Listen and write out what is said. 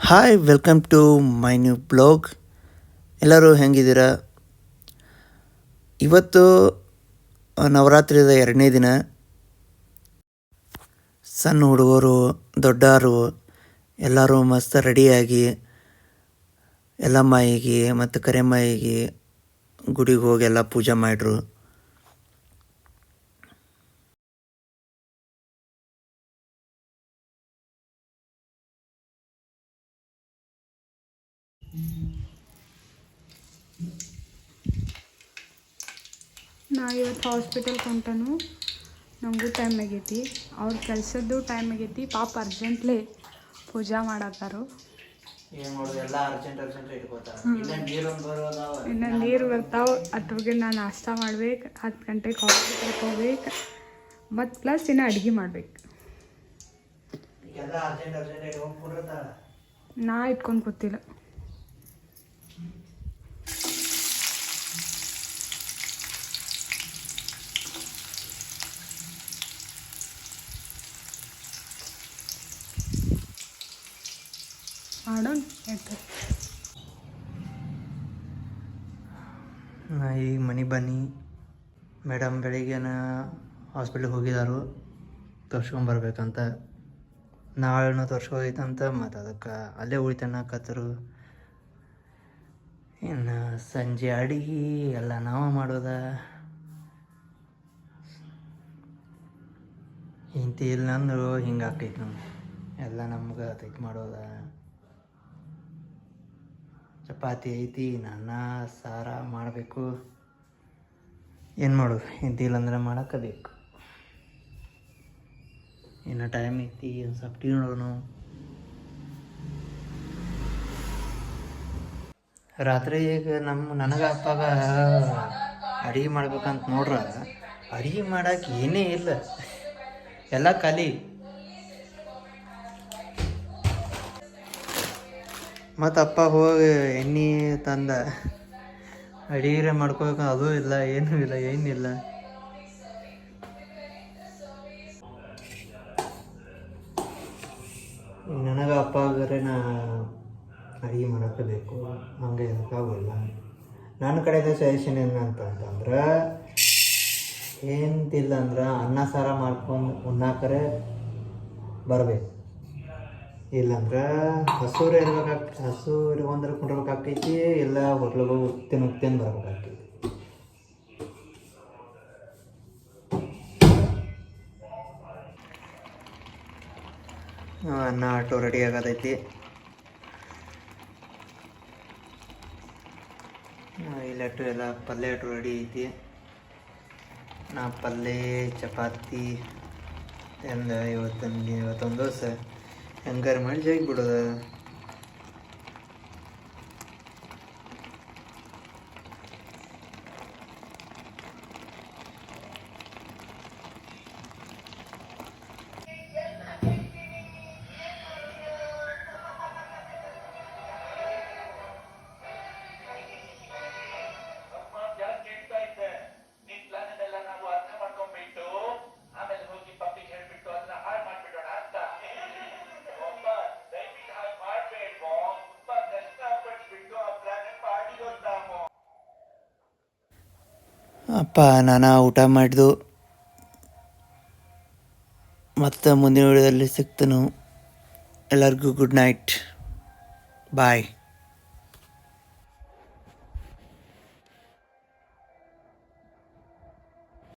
Hi welcome to my new blog ಎಲ್ಲರೂ ಹೆಂಗಿದ್ದೀರಾ? ಇವತ್ತು ನವರಾತ್ರಿದ ಎರಡನೇ ದಿನ. ಸಣ್ಣ ಹುಡುಗರು ದೊಡ್ಡವರು ಎಲ್ಲರೂ ಮಸ್ತ್ ರೆಡಿಯಾಗಿ ಎಲ್ಲಮ್ಮಾಯಿಗೆ ಮತ್ತು ಕರೆಮ್ಮಾಯಿಗೆ ಗುಡಿಗೆ ಹೋಗಿ ಎಲ್ಲ ಪೂಜೆ ಮಾಡ್ರು ನಾ ಇವತ್ತು ಹಾಸ್ಪಿಟಲ್ಗೆ ಹೊಂಟನು. ನಮಗೂ ಟೈಮ್ ಆಗೈತಿ. ಅವ್ರ ಕೆಲಸದ್ದು ಟೈಮ್ ಆಗೈತಿ. ಪಾಪ ಅರ್ಜೆಂಟ್ಲಿ ಪೂಜಾ ಮಾಡತ್ತಾರು. ಇನ್ನು ನೀರು ಬರ್ತಾವೆ. ಅಥವಾ ನಾನು ನಾಷ್ಟ ಮಾಡ್ಬೇಕು. ಹತ್ತು ಗಂಟೆಗೆ ಹಾಸ್ಪಿಟಲ್ಗೆ ಹೋಗ್ಬೇಕು. ಮತ್ತು ಪ್ಲಸ್ ಇನ್ನು ಅಡುಗೆ ಮಾಡ್ಬೇಕು. ನಾ ಇಟ್ಕೊಂಡು ಗೊತ್ತಿಲ್ಲ ಮಾಡೋಣ ನಾ ಈಗ ಮನೆ ಬನ್ನಿ. ಮೇಡಮ್ ಬೆಳಿಗ್ಗೆನ ಹಾಸ್ಪಿಟ್ಲಿಗೆ ಹೋಗಿದ್ದಾರು ತೋರ್ಸ್ಕೊಂಬರ್ಬೇಕಂತ ನಾಳೆನೂ ತೋರ್ಸ್ಕೋಗೈತಂತ ಮತ್ತು ಅದಕ್ಕೆ ಅಲ್ಲೇ ಉಳಿತನ್ನಕತ್ತರು ಇನ್ನು ಸಂಜೆ ಅಡಿಗೆ ಎಲ್ಲ ನಾವು ಮಾಡೋದ. ಇಂತಿ ಇಲ್ಲ ಅಂದರು ಹಿಂಗೆ ಆಕೈತಿ ನಮ್ಗೆ. ಎಲ್ಲ ನಮ್ಗೆ ಅದಕ್ಕೆ ಮಾಡೋದ. ಚಪಾತಿ ಐತಿ ಅನ್ನ ಸಾರ ಮಾಡಬೇಕು. ಏನು ಮಾಡೋದು ಇಂತಿಲ್ಲ ಅಂದ್ರೆ ಮಾಡಕ್ಕಬೇಕು ಇನ್ನು ಟೈಮ್ ಐತಿ ಒಂದು ಸ್ವಲ್ಪ ಟೀ ನೋಡೋಣ ರಾತ್ರಿ ಈಗ ನಮ್ಮ ನನಗೆ ಅಪ್ಪಾಗ ಅಡುಗೆ ಮಾಡ್ಬೇಕಂತ ನೋಡ್ರ. ಅಡುಗೆ ಮಾಡೋಕೆ ಏನೇ ಇಲ್ಲ. ಎಲ್ಲ ಖಾಲಿ. ಮತ್ತು ಅಪ್ಪ ಹೋಗಿ ಎಣ್ಣೆ ತಂದ. ಅಡಿಗೆ ಮಾಡ್ಕೋಬೇಕು ಅದು ಇಲ್ಲ, ಏನೂ ಇಲ್ಲ, ಏನಿಲ್ಲ. ನನಗೆ ಅಪ್ಪ ಆದರೆ ನಾ ಅಡಿಗೆ ಮಾಡೋಕೆ ಬೇಕು. ಹಂಗೆ ಇರೋಕ್ಕಾಗಲ್ಲ ನನ್ನ ಕಡೆದ ಸಜೆಷನ್ ಏನಂತಂತಂದ್ರೆ ಏನಿಲ್ಲ ಅಂದ್ರೆ ಅನ್ನ ಸಾರ ಮಾಡ್ಕೊಂಡು ಉಣ್ಣಾಕರೆ ಬರಬೇಕು. ಇಲ್ಲಂದ್ರೆ ಹಸೂರು ಇರ್ಬೇಕಾಗ್ತ ಹಸು ಇರ್ಕೊಂಡ್ರೆ ಕುಂಡ್ರಬೇಕಾಗ್ತೈತಿ, ಇಲ್ಲ ಹೋಟ್ಲಿಗೆ ತಿನ್ನು ಉತ್ತಿನ ಬರ್ಬೇಕಾಗ್ತೈತಿ. ಅನ್ನ ಆಟೋ ರೆಡಿ ಆಗತೈತಿ ಇಲ್ಲಟ್ಟು ಎಲ್ಲ ಪಲ್ಯ ಆಟೋ ರೆಡಿ ಐತಿ. ನಾ ಪಲ್ಯ ಚಪಾತಿ ಎಲ್ಲ ಇವತ್ತೊಂದು ಇವತ್ತೊಂದು ದೋಸೆ. ಹೆಂಗಾರು ಮಾಡಿ ಜಗಿ ಬಿಡೋದ ಅಪ್ಪ ನಾನು ಊಟ ಮಾಡಿದು. ಮತ್ತು ಮುಂದಿನ ವಿಡಿಯೋದಲ್ಲಿ ಸಿಗ್ತನು. ಎಲ್ಲರಿಗೂ ಗುಡ್ ನೈಟ್ ಬಾಯ್